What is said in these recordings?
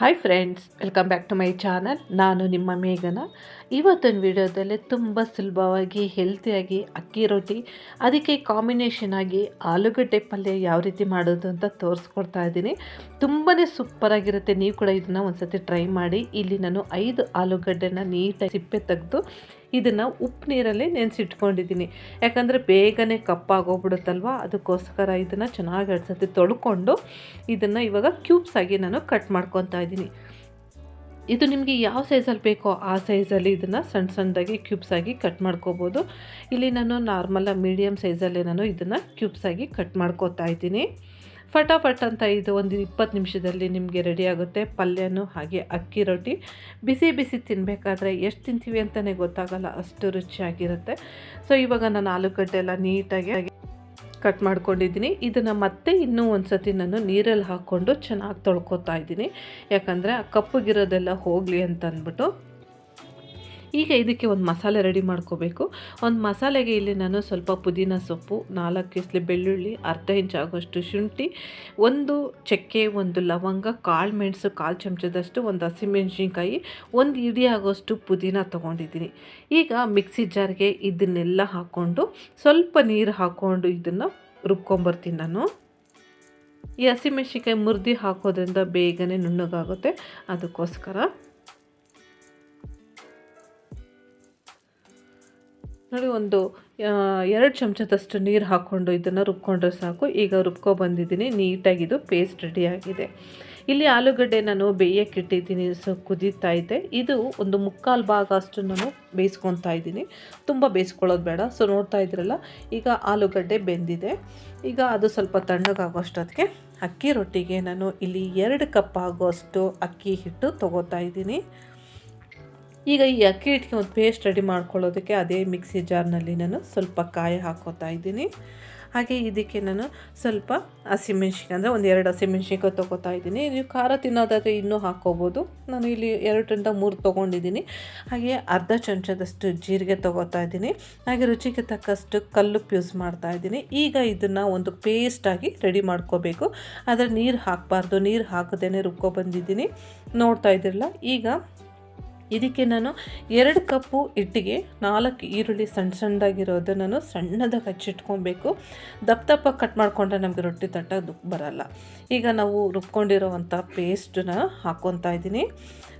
Hi friends welcome back to my channel ನಾನು ನಿಮ್ಮ ಮೇಘನ. ಇವತ್ತಿನ ವಿಡಿಯೋದಲ್ಲಿ ತುಂಬ ಸುಲಭವಾಗಿ ಹೆಲ್ತಿಯಾಗಿ ಅಕ್ಕಿ ರೊಟ್ಟಿ, ಅದಕ್ಕೆ ಕಾಂಬಿನೇಷನ್ ಆಗಿ ಆಲೂಗಡ್ಡೆ ಪಲ್ಯ ಯಾವ ರೀತಿ ಮಾಡೋದು ಅಂತ ತೋರಿಸ್ಕೊಡ್ತಾ ಇದ್ದೀನಿ. ತುಂಬಾ ಸೂಪರಾಗಿರುತ್ತೆ ನೀವು ಕೂಡ ಇದನ್ನು ಒಂದು ಸತಿ ಟ್ರೈ ಮಾಡಿ. ಇಲ್ಲಿ ನಾನು ಐದು ಆಲೂಗಡ್ಡೆನ ನೀಟಾಗಿ ಸಿಪ್ಪೆ ತೆಗೆದು ಇದನ್ನು ಉಪ್ಪು ನೀರಲ್ಲಿ ನೆನೆಸಿಟ್ಕೊಂಡಿದ್ದೀನಿ. ಯಾಕಂದರೆ ಬೇಗನೆ ಕಪ್ಪಾಗೋಗ್ಬಿಡುತ್ತಲ್ವ? ಅದಕ್ಕೋಸ್ಕರ ಇದನ್ನು ಚೆನ್ನಾಗಿ ಎರಡು ತೊಳ್ಕೊಂಡು ಇದನ್ನು ಇವಾಗ ಕ್ಯೂಬ್ಸ್ ಆಗಿ ನಾನು ಕಟ್ ಮಾಡ್ಕೊತಾ ಇದ್ದೀನಿ. ಇದು ನಿಮಗೆ ಯಾವ ಸೈಜಲ್ಲಿ ಬೇಕೋ ಆ ಸೈಜಲ್ಲಿ ಇದನ್ನು ಸಣ್ಣ ಸಣ್ಣದಾಗಿ ಕ್ಯೂಬ್ಸ್ ಆಗಿ ಕಟ್ ಮಾಡ್ಕೋಬೋದು. ಇಲ್ಲಿ ನಾನು ನಾರ್ಮಲ್ಲ ಮೀಡಿಯಮ್ ಸೈಜಲ್ಲೇ ನಾನು ಇದನ್ನು ಕ್ಯೂಬ್ಸ್ ಆಗಿ ಕಟ್ ಮಾಡ್ಕೋತಾ ಇದ್ದೀನಿ. ಫಟಾಫಟ್ ಅಂತ ಇದು ಒಂದು ಇಪ್ಪತ್ತು ನಿಮಿಷದಲ್ಲಿ ನಿಮಗೆ ರೆಡಿ ಆಗುತ್ತೆ. ಪಲ್ಯನೂ ಹಾಗೆ ಅಕ್ಕಿ ರೊಟ್ಟಿ. ಬಿಸಿ ಬಿಸಿ ತಿನ್ನಬೇಕಾದ್ರೆ ಎಷ್ಟು ತಿಂತೀವಿ ಅಂತಲೇ ಗೊತ್ತಾಗಲ್ಲ, ಅಷ್ಟು ರುಚಿಯಾಗಿರುತ್ತೆ. ಸೊ ಇವಾಗ ನಾನು ಆಲೂಗಡ್ಡೆ ಎಲ್ಲ ನೀಟಾಗಿ ಕಟ್ ಮಾಡ್ಕೊಂಡಿದ್ದೀನಿ. ಇದನ್ನು ಮತ್ತೆ ಇನ್ನೂ ಒಂದು ಸತಿ ನಾನು ನೀರಲ್ಲಿ ಹಾಕ್ಕೊಂಡು ಚೆನ್ನಾಗಿ ತೊಳ್ಕೊತಾ ಇದ್ದೀನಿ. ಯಾಕಂದರೆ ಆ ಕಪ್ಪಗಿರೋದೆಲ್ಲ ಹೋಗಲಿ ಅಂತ ಅಂದ್ಬಿಟ್ಟು ಈಗ ಇದಕ್ಕೆ ಒಂದು ಮಸಾಲೆ ರೆಡಿ ಮಾಡ್ಕೋಬೇಕು. ಒಂದು ಮಸಾಲೆಗೆ ಇಲ್ಲಿ ನಾನು ಸ್ವಲ್ಪ ಪುದೀನ ಸೊಪ್ಪು, ನಾಲ್ಕು ಇಸ್ಲಿ ಬೆಳ್ಳುಳ್ಳಿ, ಅರ್ಧ ಇಂಚು ಆಗೋಷ್ಟು ಶುಂಠಿ, ಒಂದು ಚಕ್ಕೆ, ಒಂದು ಲವಂಗ, ಕಾಳು ಮೆಣಸು ಕಾಲು ಚಮಚದಷ್ಟು, ಒಂದು ಹಸಿಮೆಣ್ಸಿನ್ಕಾಯಿ, ಒಂದು ಇಡಿ ಆಗೋಷ್ಟು ಪುದೀನ ತೊಗೊಂಡಿದ್ದೀನಿ. ಈಗ ಮಿಕ್ಸಿ ಜಾರ್ಗೆ ಇದನ್ನೆಲ್ಲ ಹಾಕ್ಕೊಂಡು ಸ್ವಲ್ಪ ನೀರು ಹಾಕ್ಕೊಂಡು ಇದನ್ನು ರುಬ್ಕೊಂಬರ್ತೀನಿ ನಾನು. ಈ ಹಸಿಮೆಣ್ಸಿನ್ಕಾಯಿ ಮುರಿದು ಹಾಕೋದ್ರಿಂದ ಬೇಗನೆ ನುಣ್ಣಗಾಗುತ್ತೆ. ಅದಕ್ಕೋಸ್ಕರ ನೋಡಿ, ಒಂದು ಎರಡು ಚಮಚದಷ್ಟು ನೀರು ಹಾಕ್ಕೊಂಡು ಇದನ್ನು ರುಬ್ಕೊಂಡ್ರೆ ಸಾಕು. ಈಗ ರುಬ್ಕೊ ಬಂದಿದ್ದೀನಿ. ನೀಟಾಗಿದು ಪೇಸ್ಟ್ ರೆಡಿಯಾಗಿದೆ ಇಲ್ಲಿ ಆಲೂಗಡ್ಡೆ ನಾನು ಬೇಯಕ್ಕೆ ಇಟ್ಟಿದ್ದೀನಿ. ಸೊ, ಕುದೀತಾ ಇದೆ. ಇದು ಒಂದು ಮುಕ್ಕಾಲು ಭಾಗ ಅಷ್ಟು ನಾನು ಬೇಯಿಸ್ಕೊತಾ ಇದ್ದೀನಿ. ತುಂಬ ಬೇಯಿಸ್ಕೊಳ್ಳೋದು ಬೇಡ. ಸೊ, ನೋಡ್ತಾ ಇದ್ರಲ್ಲ ಈಗ ಆಲೂಗಡ್ಡೆ ಬೆಂದಿದೆ. ಈಗ ಅದು ಸ್ವಲ್ಪ ತಣ್ಣಗಾಗೋಷ್ಟೊತ್ತಿಗೆ ಅಕ್ಕಿ ರೊಟ್ಟಿಗೆ ನಾನು ಇಲ್ಲಿ ಎರಡು ಕಪ್ ಆಗೋಷ್ಟು ಅಕ್ಕಿ ಹಿಟ್ಟು ತೊಗೋತಾ ಇದ್ದೀನಿ. ಈಗ ಈ ಅಕ್ಕಿ ಹಿಟ್ಟಿಗೆ ಒಂದು ಪೇಸ್ಟ್ ರೆಡಿ ಮಾಡ್ಕೊಳ್ಳೋದಕ್ಕೆ ಅದೇ ಮಿಕ್ಸಿ ಜಾರ್ನಲ್ಲಿ ನಾನು ಸ್ವಲ್ಪ ಕಾಯಿ ಹಾಕೋತಾ ಇದ್ದೀನಿ. ಹಾಗೆ ಇದಕ್ಕೆ ನಾನು ಸ್ವಲ್ಪ ಹಸಿಮೆಣ್ಸಿನ್ಕಾಯಿ ಅಂದರೆ ಒಂದು ಎರಡು ಹಸಿಮೆಣ್ಸಿನ್ಕಾಯಿ ತೊಗೋತಾ ಇದ್ದೀನಿ. ನೀವು ಖಾರ ತಿನ್ನೋದಾದರೆ ಇನ್ನೂ ಹಾಕ್ಕೋಬೋದು. ನಾನು ಇಲ್ಲಿ ಎರಡರಿಂದ ಮೂರು ತೊಗೊಂಡಿದ್ದೀನಿ. ಹಾಗೆ ಅರ್ಧ ಚಮಚದಷ್ಟು ಜೀರಿಗೆ ತೊಗೋತಾ ಇದ್ದೀನಿ. ಹಾಗೆ ರುಚಿಗೆ ತಕ್ಕಷ್ಟು ಕಲ್ಲುಪ್ಪು ಯೂಸ್ ಮಾಡ್ತಾ ಇದ್ದೀನಿ. ಈಗ ಇದನ್ನು ಒಂದು ಪೇಸ್ಟಾಗಿ ರೆಡಿ ಮಾಡ್ಕೋಬೇಕು. ಆದರೆ ನೀರು ಹಾಕಬಾರ್ದು. ನೀರು ಹಾಕದೇ ರುಬ್ಕೊಬಂದಿದ್ದೀನಿ ನೋಡ್ತಾ ಇದ್ದಿರಲ್ಲ? ಈಗ ಇದಕ್ಕೆ ನಾನು ಎರಡು ಕಪ್ಪು ಹಿಟ್ಟಿಗೆ ನಾಲ್ಕು ಈರುಳ್ಳಿ ಸಣ್ಣ ಸಣ್ಣದಾಗಿರೋದು ನಾನು ಸಣ್ಣದಾಗಿ ಹಚ್ಚಿಟ್ಕೊಬೇಕು. ದಪ್ಪ ದಪ್ಪ ಕಟ್ ಮಾಡಿಕೊಂಡ್ರೆ ನಮಗೆ ರೊಟ್ಟಿ ತಟ್ಟೋದು ಬರಲ್ಲ. ಈಗ ನಾವು ರುಬ್ಕೊಂಡಿರೋವಂಥ ಪೇಸ್ಟನ್ನ ಹಾಕ್ಕೊತಾ ಇದ್ದೀನಿ.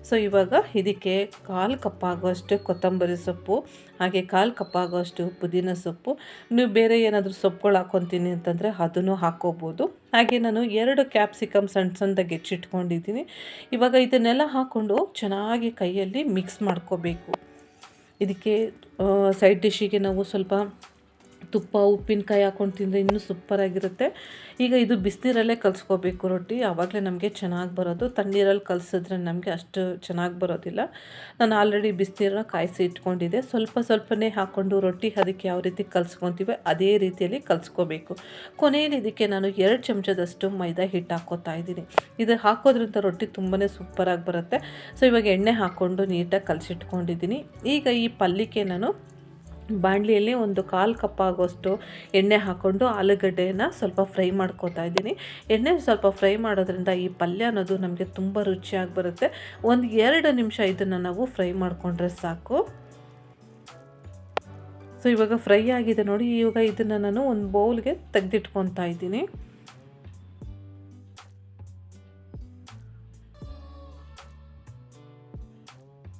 ಸೊ ಇವಾಗ ಇದಕ್ಕೆ ಕಾಲು ಕಪ್ಪಾಗುವಷ್ಟು ಕೊತ್ತಂಬರಿ ಸೊಪ್ಪು, ಹಾಗೆ ಕಾಲು ಕಪ್ಪಾಗುವಷ್ಟು ಪುದೀನ ಸೊಪ್ಪು. ನೀವು ಬೇರೆ ಏನಾದರೂ ಸೊಪ್ಪುಗಳು ಹಾಕ್ಕೊತೀನಿ ಅಂತಂದರೆ ಅದನ್ನು ಹಾಕ್ಕೋಬೋದು. ಹಾಗೆ ನಾನು ಎರಡು ಕ್ಯಾಪ್ಸಿಕಮ್ ಸಣ್ಣ ಸಣ್ಣದಾಗಿ ಹೆಚ್ಚಿಟ್ಕೊಂಡಿದ್ದೀನಿ. ಇವಾಗ ಇದನ್ನೆಲ್ಲ ಹಾಕ್ಕೊಂಡು ಚೆನ್ನಾಗಿ ಕೈಯಲ್ಲಿ ಮಿಕ್ಸ್ ಮಾಡ್ಕೋಬೇಕು. ಇದಕ್ಕೆ ಸೈಡ್ ಡಿಶ್ಶಿಗೆ ನಾವು ಸ್ವಲ್ಪ ತುಪ್ಪ, ಉಪ್ಪಿನಕಾಯಿ ಹಾಕೊಂಡು ತಿಂದರೆ ಇನ್ನೂ ಸೂಪರಾಗಿರುತ್ತೆ ಈಗ ಇದು ಬಿಸಿನೀರಲ್ಲೇ ಕಲಿಸ್ಕೋಬೇಕು ರೊಟ್ಟಿ. ಆವಾಗಲೇ ನಮಗೆ ಚೆನ್ನಾಗಿ ಬರೋದು. ತಣ್ಣೀರಲ್ಲಿ ಕಲಸಿದ್ರೆ ನಮಗೆ ಅಷ್ಟು ಚೆನ್ನಾಗಿ ಬರೋದಿಲ್ಲ. ನಾನು ಆಲ್ರೆಡಿ ಬಿಸಿನೀರನ್ನ ಕಾಯಿಸಿ ಇಟ್ಕೊಂಡಿದ್ದೆ. ಸ್ವಲ್ಪ ಸ್ವಲ್ಪನೇ ಹಾಕ್ಕೊಂಡು ರೊಟ್ಟಿ ಅದಕ್ಕೆ ಯಾವ ರೀತಿ ಕಲಿಸ್ಕೊತೀವಿ ಅದೇ ರೀತಿಯಲ್ಲಿ ಕಲಿಸ್ಕೋಬೇಕು. ಕೊನೆಯಲ್ಲಿ ಇದಕ್ಕೆ ನಾನು ಎರಡು ಚಮಚದಷ್ಟು ಮೈದಾ ಹಿಟ್ಟು ಹಾಕ್ಕೋತಾ ಇದ್ದೀನಿ. ಇದು ಹಾಕೋದ್ರಿಂದ ರೊಟ್ಟಿ ತುಂಬಾ ಸೂಪರಾಗಿ ಬರುತ್ತೆ. ಸೊ ಇವಾಗ ಎಣ್ಣೆ ಹಾಕ್ಕೊಂಡು ನೀಟಾಗಿ ಕಲಸಿಟ್ಕೊಂಡಿದ್ದೀನಿ. ಈಗ ಈ ಪಲ್ಯಕ್ಕೆ ನಾನು ಬಾಣಲಿಯಲ್ಲಿ ಒಂದು ಕಾಲು ಕಪ್ ಆಗೋಷ್ಟು ಎಣ್ಣೆ ಹಾಕ್ಕೊಂಡು ಆಲೂಗಡ್ಡೆಯನ್ನು ಸ್ವಲ್ಪ ಫ್ರೈ ಮಾಡ್ಕೋತಾ ಇದ್ದೀನಿ. ಎಣ್ಣೆ ಸ್ವಲ್ಪ ಫ್ರೈ ಮಾಡೋದ್ರಿಂದ ಈ ಪಲ್ಯ ಅನ್ನೋದು ನಮಗೆ ತುಂಬ ರುಚಿಯಾಗಿ ಬರುತ್ತೆ. ಒಂದು ಎರಡು ನಿಮಿಷ ಇದನ್ನು ನಾವು ಫ್ರೈ ಮಾಡಿಕೊಂಡ್ರೆ ಸಾಕು. ಸೊ ಇವಾಗ ಫ್ರೈ ಆಗಿದೆ ನೋಡಿ, ಇವಾಗ ಇದನ್ನು ನಾನು ಒಂದು ಬೌಲ್ಗೆ ತೆಗೆದಿಟ್ಕೊತಾ ಇದ್ದೀನಿ.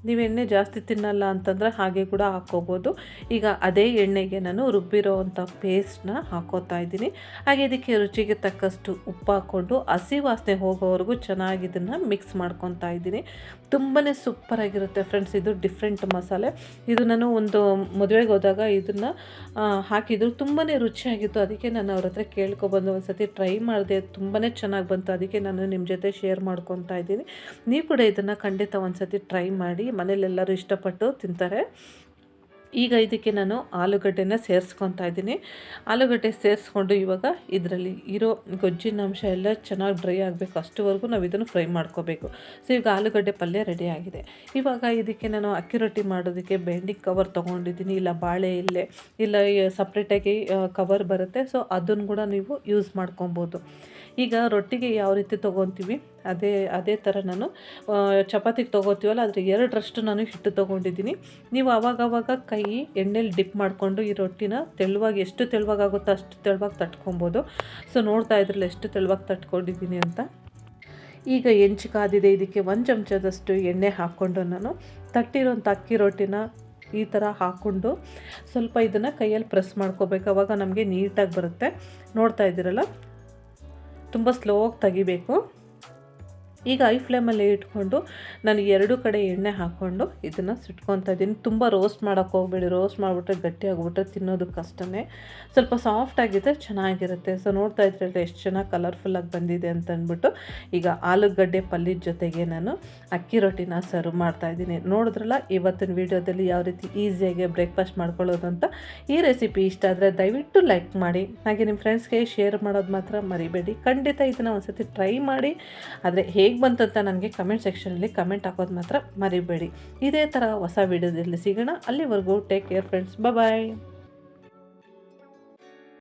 ನೀವು ಎಣ್ಣೆ ಜಾಸ್ತಿ ತಿನ್ನಲ್ಲ ಅಂತಂದರೆ ಹಾಗೆ ಕೂಡ ಹಾಕ್ಕೋಬೋದು. ಈಗ ಅದೇ ಎಣ್ಣೆಗೆ ನಾನು ರುಬ್ಬಿರೋವಂಥ ಪೇಸ್ಟ್ನ ಹಾಕೋತಾ ಇದ್ದೀನಿ. ಹಾಗೆ ಇದಕ್ಕೆ ರುಚಿಗೆ ತಕ್ಕಷ್ಟು ಉಪ್ಪು ಹಾಕ್ಕೊಂಡು ಹಸಿ ವಾಸನೆ ಹೋಗೋವರೆಗೂ ಚೆನ್ನಾಗಿ ಇದನ್ನು ಮಿಕ್ಸ್ ಮಾಡ್ಕೊತಾ ಇದ್ದೀನಿ. ತುಂಬಾ ಸೂಪರಾಗಿರುತ್ತೆ ಫ್ರೆಂಡ್ಸ್ ಇದು ಡಿಫ್ರೆಂಟ್ ಮಸಾಲೆ. ಇದು ನಾನು ಒಂದು ಮದುವೆಗೆ ಹೋದಾಗ ಇದನ್ನು ಹಾಕಿದ್ರು ತುಂಬಾ ರುಚಿಯಾಗಿತ್ತು. ಅದಕ್ಕೆ ನಾನು ಅವ್ರ ಹತ್ರ ಕೇಳ್ಕೊಬಂದು ಒಂದು ಸತಿ ಟ್ರೈ ಮಾಡಿದೆ. ತುಂಬಾ ಚೆನ್ನಾಗಿ ಬಂತು. ಅದಕ್ಕೆ ನಾನು ನಿಮ್ಮ ಜೊತೆ ಶೇರ್ ಮಾಡ್ಕೊತಾ ಇದ್ದೀನಿ. ನೀವು ಕೂಡ ಇದನ್ನು ಖಂಡಿತ ಒಂದು ಸತಿ ಟ್ರೈ ಮಾಡಿ. ಮನೇಲೆಲ್ಲರೂ ಇಷ್ಟಪಟ್ಟು ತಿಂತಾರೆ. ಈಗ ಇದಕ್ಕೆ ನಾನು ಆಲೂಗಡ್ಡೆನ ಸೇರಿಸ್ಕೊತಾ ಇದ್ದೀನಿ. ಆಲೂಗಡ್ಡೆ ಸೇರಿಸ್ಕೊಂಡು ಇವಾಗ ಇದರಲ್ಲಿ ಇರೋ ಗೊಜ್ಜಿನ ಅಂಶ ಎಲ್ಲ ಚೆನ್ನಾಗಿ ಡ್ರೈ ಆಗಬೇಕು. ಅಷ್ಟುವರೆಗೂ ನಾವು ಇದನ್ನು ಫ್ರೈ ಮಾಡ್ಕೋಬೇಕು. ಸೊ ಈಗ ಆಲೂಗಡ್ಡೆ ಪಲ್ಯ ರೆಡಿ ಆಗಿದೆ. ಇವಾಗ ಇದಕ್ಕೆ ನಾನು ಅಕ್ಕಿ ರೊಟ್ಟಿ ಮಾಡೋದಕ್ಕೆ ಬೆಂಡಿಂಗ್ ಕವರ್ ತೊಗೊಂಡಿದ್ದೀನಿ. ಇಲ್ಲ ಬಾಳೆ ಇಲ್ಲೇ, ಇಲ್ಲ ಸಪ್ರೇಟಾಗಿ ಕವರ್ ಬರುತ್ತೆ. ಸೊ ಅದನ್ನು ಕೂಡ ನೀವು ಯೂಸ್ ಮಾಡ್ಕೊಬೋದು. ಈಗ ರೊಟ್ಟಿಗೆ ಯಾವ ರೀತಿ ತೊಗೊತೀವಿ ಅದೇ ಅದೇ ಥರ ನಾನು ಚಪಾತಿಗೆ ತೊಗೋತೀವಲ್ಲ ಅದ್ರ ಎರಡರಷ್ಟು ನಾನು ಹಿಟ್ಟು ತೊಗೊಂಡಿದ್ದೀನಿ. ನೀವು ಆವಾಗವಾಗ ಕೈ, ಎಣ್ಣೆಲಿ ಡಿಪ್ ಮಾಡಿಕೊಂಡು ಈ ರೊಟ್ಟಿನ ತೆಳುವಾಗಿ, ಎಷ್ಟು ತೆಳುವಾಗುತ್ತೋ ಅಷ್ಟು ತೆಳುವಾಗಿ ತಟ್ಕೊಬೋದು. ಸೊ, ನೋಡ್ತಾ ಇದ್ರಲ್ಲ ಎಷ್ಟು ತೆಳುವಾಗಿ ತಟ್ಕೊಂಡಿದ್ದೀನಿ ಅಂತ. ಈಗ ಹೆಂಚು ಕಾದಿದೆ, ಇದಕ್ಕೆ ಒಂದು ಚಮಚದಷ್ಟು ಎಣ್ಣೆ ಹಾಕ್ಕೊಂಡು ನಾನು ತಟ್ಟಿರೋಂಥ ಅಕ್ಕಿ ರೊಟ್ಟಿನ ಈ ಥರ ಹಾಕ್ಕೊಂಡು ಸ್ವಲ್ಪ ಇದನ್ನು ಕೈಯಲ್ಲಿ ಪ್ರೆಸ್ ಮಾಡ್ಕೋಬೇಕು. ಅವಾಗ ನಮಗೆ ನೀಟಾಗಿ ಬರುತ್ತೆ. ನೋಡ್ತಾ ಇದ್ದೀರಲ್ಲ? ತುಂಬ ಸ್ಲೋಗಿ ತೆಗಿಬೇಕು ಈಗ ಐ ಫ್ಲೇಮಲ್ಲಿ ಇಟ್ಕೊಂಡು ನಾನು ಎರಡು ಕಡೆ ಎಣ್ಣೆ ಹಾಕ್ಕೊಂಡು ಇದನ್ನು ಸುಟ್ಕೊತಾ ಇದ್ದೀನಿ. ತುಂಬ ರೋಸ್ಟ್ ಮಾಡೋಕ್ಕೆ ಹೋಗ್ಬೇಡಿ. ರೋಸ್ಟ್ ಮಾಡಿಬಿಟ್ರೆ ಗಟ್ಟಿ ಆಗಿಬಿಟ್ರೆ ತಿನ್ನೋದು ಕಷ್ಟನೇ. ಸ್ವಲ್ಪ ಸಾಫ್ಟ್ ಆಗಿದ್ರೆ ಚೆನ್ನಾಗಿರುತ್ತೆ. ಸೊ ನೋಡ್ತಾ ಇದ್ರೆ ಎಷ್ಟು ಚೆನ್ನಾಗಿ ಕಲರ್ಫುಲ್ಲಾಗಿ ಬಂದಿದೆ ಅಂತ ಅಂದ್ಬಿಟ್ಟು ಈಗ ಆಲೂಗಡ್ಡೆ ಪಲ್ಯದ ಜೊತೆಗೆ ನಾನು ಅಕ್ಕಿ ರೊಟ್ಟಿನ ಸರ್ವ್ ಮಾಡ್ತಾ ಇದ್ದೀನಿ. ನೋಡಿದ್ರಲ್ಲ, ಇವತ್ತಿನ ವೀಡಿಯೋದಲ್ಲಿ ಯಾವ ರೀತಿ ಈಸಿಯಾಗಿ ಬ್ರೇಕ್ಫಾಸ್ಟ್ ಮಾಡ್ಕೊಳ್ಳೋದು ಅಂತ ಈ ರೆಸಿಪಿ ಇಷ್ಟ ಆದರೆ ದಯವಿಟ್ಟು ಲೈಕ್ ಮಾಡಿ. ಹಾಗೆ ನಿಮ್ಮ ಫ್ರೆಂಡ್ಸ್ಗೆ ಶೇರ್ ಮಾಡೋದು ಮಾತ್ರ ಮರಿಬೇಡಿ. ಖಂಡಿತ ಇದನ್ನು ಒಂದ್ಸತಿ ಟ್ರೈ ಮಾಡಿ. ಆದರೆ ಹೇಗೆ ಬಂತಂತ ನನಗೆ ಕಮೆಂಟ್ ಸೆಕ್ಷನಲ್ಲಿ ಕಮೆಂಟ್ ಹಾಕೋದು ಮಾತ್ರ ಮರಿಬೇಡಿ. ಇದೇ ಥರ ಹೊಸ ವಿಡಿಯೋದಲ್ಲಿ ಸಿಗೋಣ. ಅಲ್ಲಿವರೆಗೂ ಟೇಕ್ ಕೇರ್ ಫ್ರೆಂಡ್ಸ್ ಬಾಯ್